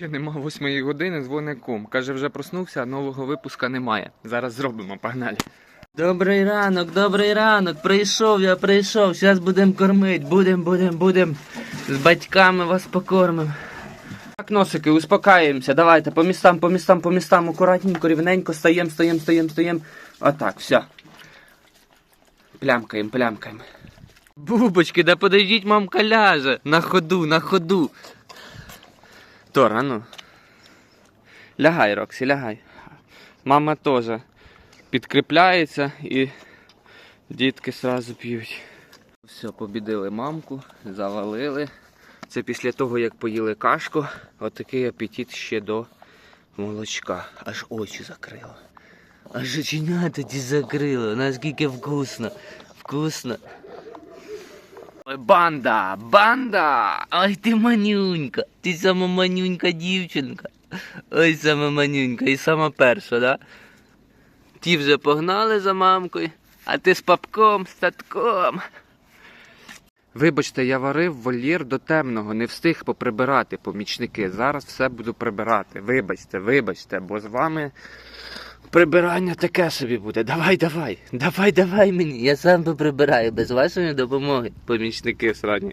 Ще нема восьмої години, дзвоник кум. Каже, вже проснувся, а нового випуска немає. Зараз зробимо, погнали. Добрий ранок, добрий ранок. Прийшов, я прийшов. Зараз будемо кормити. Будем, будем, будем. З батьками вас покормимо. Так, носики, успокаємося. Давайте по містам, по містам, по містам. Акуратненько, рівненько, стаєм, стаєм, стаєм, стаєм. Отак, все. Плямкаємо, плямкаємо. Бубочки, да подождіть, мамка ляже. На ходу, на ходу. Тор, а ну. Лягай, Роксі, лягай. Мама теж підкріпляється і дітки сразу п'ють. Все, побідили мамку, завалили. Це після того, як поїли кашку, отакий апетит ще до молочка. Аж очі закрило. Аж оченята тоді закрило. Наскільки вкусно. Вкусно. Ой, банда! Банда! Ай ти манюнька! Ти сама манюнька дівчинка. Ой, сама манюнька, і сама перша, да? Ті вже погнали за мамкою, а ти з папком, з татком. Вибачте, я варив вольєр до темного, не встиг поприбирати помічники. Зараз все буду прибирати. Вибачте, вибачте, бо з вами прибирання таке собі буде. Давай, давай. Давай, давай мені, я сам поприбираю без вашої допомоги. Помічники срані.